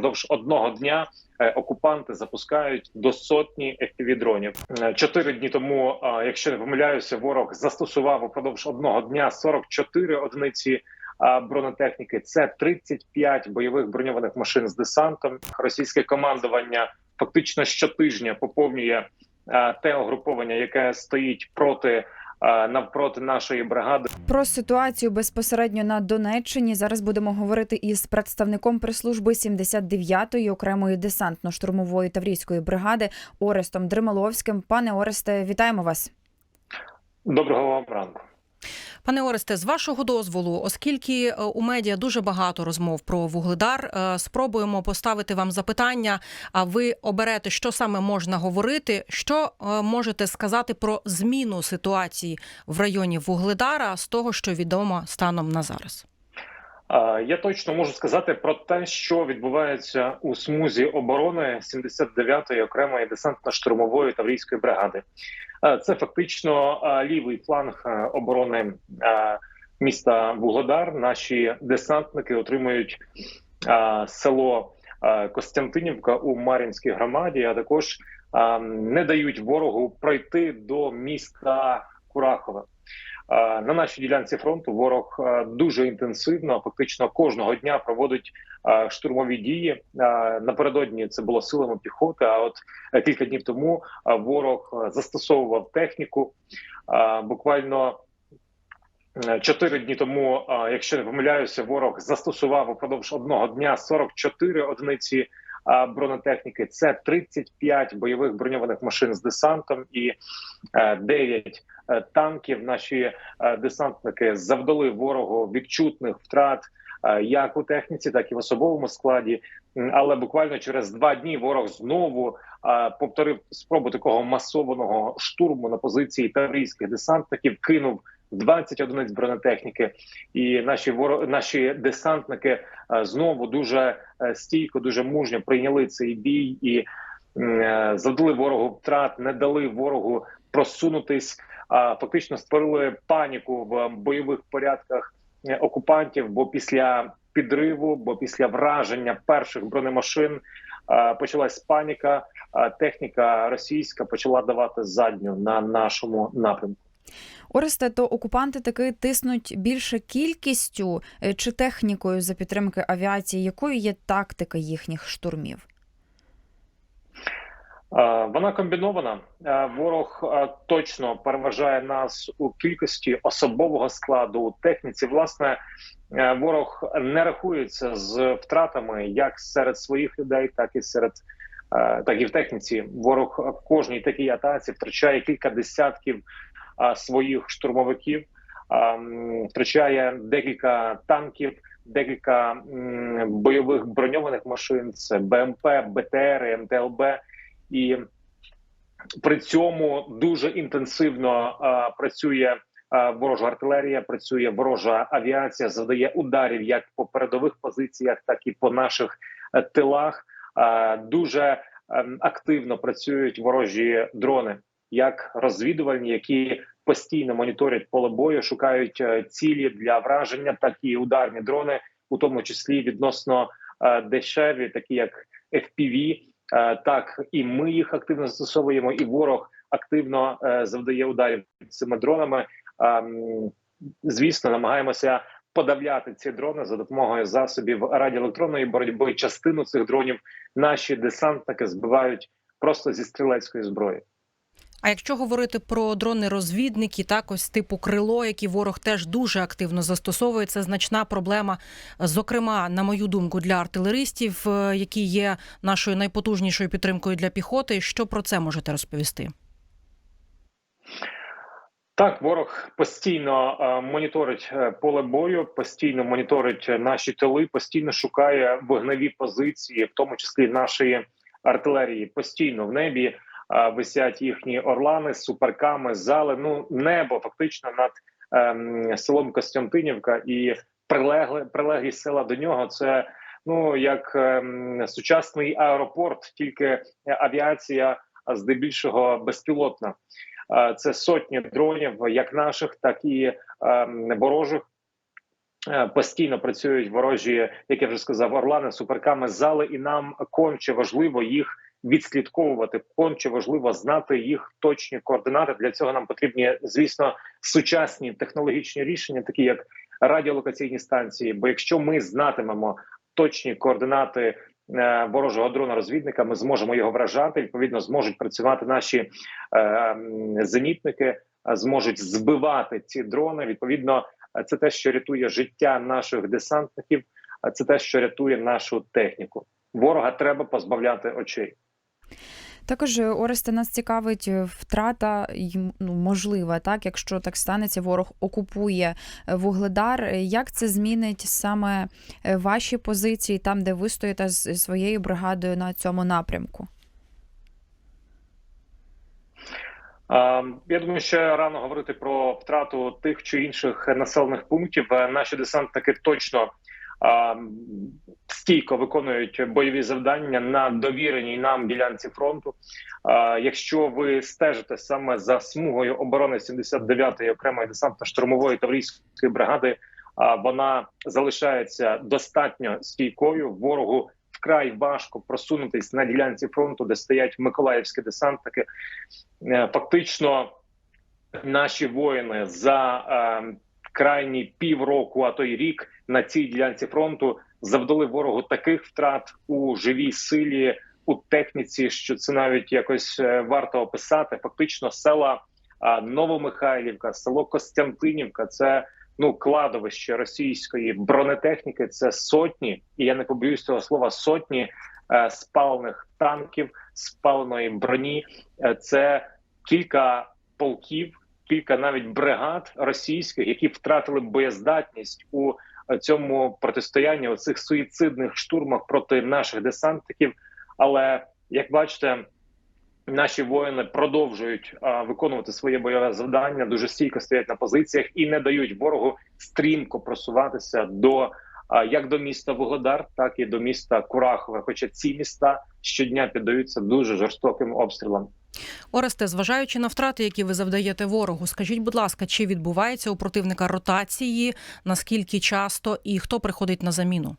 Впродовж одного дня е, окупанти запускають до сотні fpv дронів. Е, Чотири дні тому, е, якщо не помиляюся, ворог застосував упродовж одного дня 44 одиниці бронетехніки. Це 35 бойових броньованих машин з десантом. Російське командування фактично щотижня поповнює те угруповання, яке стоїть проти навпроти нашої бригади. Про ситуацію безпосередньо на Донеччині зараз будемо говорити із представником прес-служби 79-ї окремої десантно-штурмової таврійської бригади Орестом Дрималовським. Пане Оресте, вітаємо вас. Доброго вам ранку. Пане Оресте, з вашого дозволу, оскільки е, у медіа дуже багато розмов про вугледар, е, спробуємо поставити вам запитання. А ви оберете, що саме можна говорити? Що е, можете сказати про зміну ситуації в районі Вугледара з того, що відомо станом на зараз? Я точно можу сказати про те, що відбувається у смузі оборони 79-ї окремої десантно-штурмової таврійської бригади. Це фактично лівий фланг оборони міста Вугледар. Наші десантники отримують село Костянтинівка у Мар'їнській громаді, а також не дають ворогу пройти до міста Курахове. На нашій ділянці фронту ворог дуже інтенсивно, фактично кожного дня проводить штурмові дії. Напередодні це було силами піхоти. А от е, кілька днів тому ворог е, застосовував техніку. Буквально е, чотири дні тому, якщо не помиляюся, ворог застосував упродовж одного дня 44 одиниці бронетехніки. Це 35 бойових броньованих машин з десантом і е, 9 е, танків. Наші е, десантники завдали ворогу відчутних втрат е, як у техніці, так і в особовому складі. Але буквально через два дні ворог знову е, повторив спробу такого масованого штурму на позиції таврійських десантників. Кинув 20 одиниць бронетехніки, і наші воро... наші десантники е, знову дуже е, стійко, дуже мужньо прийняли цей бій і е, завдали ворогу втрат, не дали ворогу просунутись. Фактично створили паніку в бойових порядках окупантів. Бо після підриву, бо після враження перших бронемашин почалась паніка. Техніка російська почала давати задню на нашому напрямку. Оресте, то окупанти таки тиснуть більше кількістю е, чи технікою за підтримки авіації. Якою є тактика їхніх штурмів? Вона комбінована. Ворог точно переважає нас у кількості особового складу у техніці. Власне, е, ворог не рахується з втратами як серед своїх людей, так і серед е, так і в техніці. Ворог в кожній такій атаці втрачає кілька десятків своїх штурмовиків, втрачає декілька танків. Декілька бойових броньованих машин це БМП, БТР, МТЛБ, і при цьому дуже інтенсивно працює ворожа артилерія, працює ворожа авіація, завдає ударів як по передових позиціях, так і по наших е, тилах. Дуже е, активно працюють ворожі дрони, як розвідувальні, які постійно моніторять поле бою, шукають е, цілі для враження, так і ударні дрони, у тому числі відносно е, дешеві, такі як FPV, Е, Так і ми їх активно застосовуємо, і ворог активно завдає ударів цими дронами. Ем, Звісно, намагаємося подавляти ці дрони за допомогою засобів радіоелектронної боротьби. Частину цих дронів наші десантники збивають просто зі стрілецької зброї. А якщо говорити про дрони-розвідники, так ось типу крило, які ворог теж дуже активно застосовує, це значна проблема. Зокрема, на мою думку, для артилеристів, е, які є нашою найпотужнішою підтримкою для піхоти. Що про це можете розповісти? Так, ворог постійно е, моніторить е, поле бою, постійно моніторить наші тили, постійно шукає вогневі позиції, в тому числі нашої артилерії. Постійно в небі висять їхні орлани з суперками, зали. Ну небо фактично над ем, селом Костянтинівка і прилегли прилеглі села до нього. Це ну як ем, сучасний аеропорт, тільки авіація, здебільшого безпілотна. Це сотні дронів, як наших, так і ем, ворожих. Е, Постійно працюють ворожі, як я вже сказав, орлани, суперками зали, і нам конче важливо їх відслідковувати. Конче важливо знати їх точні координати. Для цього нам потрібні, звісно, сучасні технологічні рішення, такі як радіолокаційні станції. Бо якщо ми знатимемо точні координати е, ворожого дрона розвідника, ми зможемо його вражати. Відповідно, зможуть працювати наші е, зенітники, е, зможуть збивати ці дрони. Відповідно, це те, що рятує життя наших десантників. а це те, що рятує нашу техніку. Ворога треба позбавляти очей. Також е, Оресте нас цікавить е, втрата ну, можлива, так якщо так станеться, ворог окупує е, вугледар. Як це змінить саме ваші позиції, там де ви стоїте з своєю бригадою на цьому напрямку? Я думаю, що рано говорити про втрату тих чи інших населених пунктів. Наші десантники точно стійко виконують бойові завдання на довіреній нам ділянці фронту. Якщо ви стежите саме за смугою оборони 79-ї окремої десантно-штурмової таврійської бригади, а, вона залишається достатньо стійкою. Ворогу вкрай важко просунутись на ділянці фронту, де стоять миколаївські десантники. Е, Фактично, наші воїни за е, крайні півроку, а то й рік на цій ділянці фронту завдали ворогу таких втрат у живій силі, у техніці, що це навіть якось е, варто описати. Фактично, села Новомихайлівка, село Костянтинівка це ну кладовище російської бронетехніки. Це сотні, і я не побоюсь цього слова сотні е, спалених танків, спаленої броні. Е, Це кілька полків, кілька навіть бригад російських, які втратили боєздатність у е, цьому протистоянні у цих суїцидних штурмах проти наших десантників. Але як бачите, наші воїни продовжують а, виконувати своє бойове завдання, дуже стійко стоять на позиціях і не дають ворогу стрімко просуватися до а, як до міста Вугледар, так і до міста Курахове. Хоча ці міста щодня піддаються дуже жорстоким обстрілам. Оресте, зважаючи на втрати, які ви завдаєте ворогу, скажіть, будь ласка, чи відбувається у противника ротації, наскільки часто і хто приходить на заміну?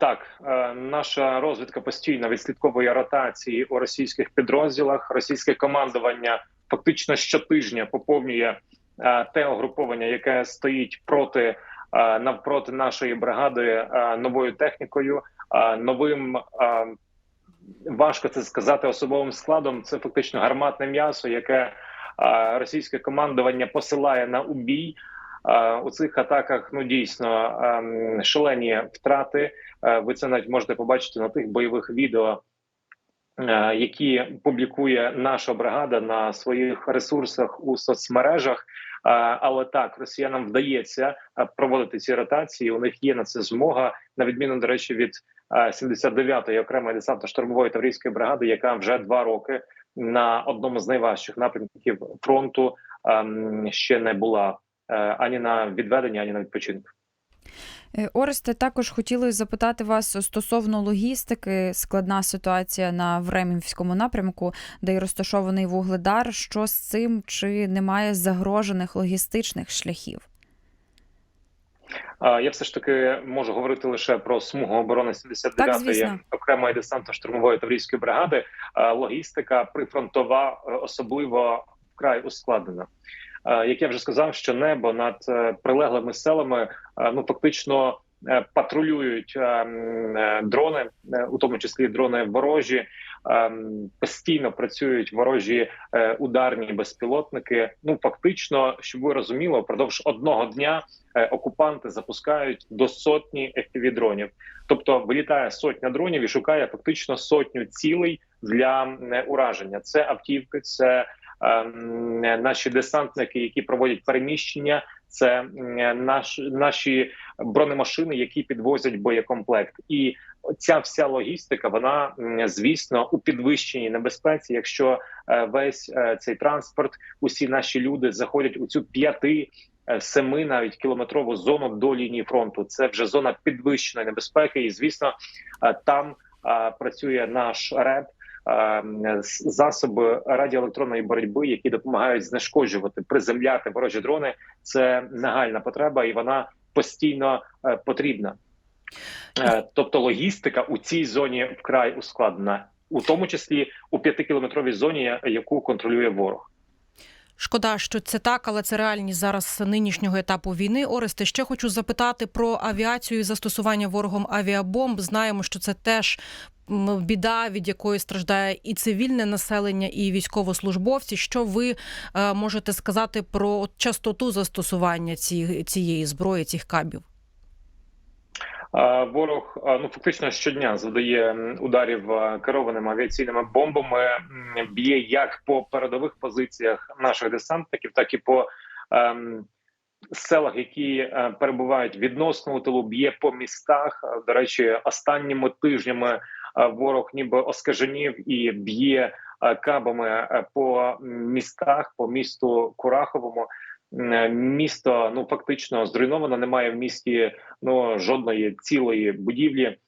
Так, е, наша розвідка постійно відслідковує ротації у російських підрозділах. Російське командування фактично щотижня поповнює е, те угруповання, яке стоїть проти е, навпроти нашої бригади новою технікою, новим. Важко це сказати особовим складом. Це фактично гарматне м'ясо, яке російське командування посилає на убій. У цих атаках ну дійсно шалені втрати. Ви це навіть можете побачити на тих бойових відео, які публікує наша бригада на своїх ресурсах у соцмережах. Але так росіянам вдається проводити ці ротації. У них є на це змога, на відміну до речі, від 79-ї окремої десантно-штурмової таврійської бригади, яка вже два роки на одному з найважчих напрямків фронту ем, ще не була е, ані на відведення, ані на відпочинку. Е, Оресте, також хотіли запитати вас стосовно логістики. Складна ситуація на Времівському напрямку, де й розташований вугледар. Що з цим чи немає загрожених логістичних шляхів? Я все ж таки можу говорити лише про смугу оборони Так, 79-ї окремої десантно-штурмової таврійської бригади. Логістика прифронтова е, особливо вкрай ускладнена. Як я вже сказав, що небо над е, прилеглими селами е, ну фактично патрулюють е, м, е, дрони, у тому числі дрони ворожі. Е, Постійно працюють ворожі е, ударні безпілотники. Ну фактично, щоб ви розуміли, впродовж одного дня е, окупанти запускають до сотні FPV-дронів. Тобто вилітає сотня дронів і шукає фактично сотню цілей для е, ураження. Це автівки, це ем, наші десантники, які проводять переміщення. Це наш, наші бронемашини, які підвозять боєкомплект, і ця вся логістика, вона звісно у підвищеній небезпеці. Якщо е, весь е, цей транспорт, усі наші люди заходять у цю п'яти. е, Семи навіть кілометрову зону до лінії фронту це вже зона підвищеної небезпеки, і звісно, там працює наш РЕП, е, засоби радіоелектронної боротьби, які допомагають знешкоджувати, приземляти ворожі дрони. Це нагальна потреба, і вона постійно потрібна. Е, Тобто логістика у цій зоні вкрай ускладнена, у тому числі у п'ятикілометровій зоні, яку контролює ворог. Шкода, що це так, але це реальність зараз нинішнього етапу війни. Оресте, ще хочу запитати про авіацію і застосування ворогом авіабомб. Знаємо, що це теж біда, від якої страждає і цивільне населення, і військовослужбовці. Що ви е, можете сказати про частоту застосування цієї зброї, цих кабів? Ворог ну фактично щодня завдає ударів керованими авіаційними бомбами, б'є як по передових позиціях наших десантників, так і по ем, селах, які е, перебувають відносно у тилу, б'є по містах. Е, До речі, останніми тижнями е, ворог ніби оскаженів і б'є кабами по містах, по місту Кураховому. М, Місто ну фактично зруйновано. Немає в місті ну жодної цілої будівлі.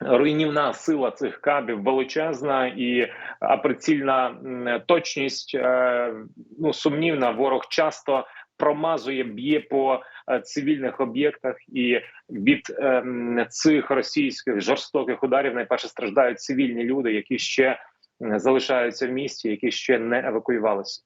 Руйнівна сила цих кабів величезна і а прицільна точність е, ну сумнівна. Ворог часто промазує, б'є по е, цивільних об'єктах, і від цих російських жорстоких ударів найперше страждають цивільні люди, які ще залишаються в місті, які ще не евакуювалися.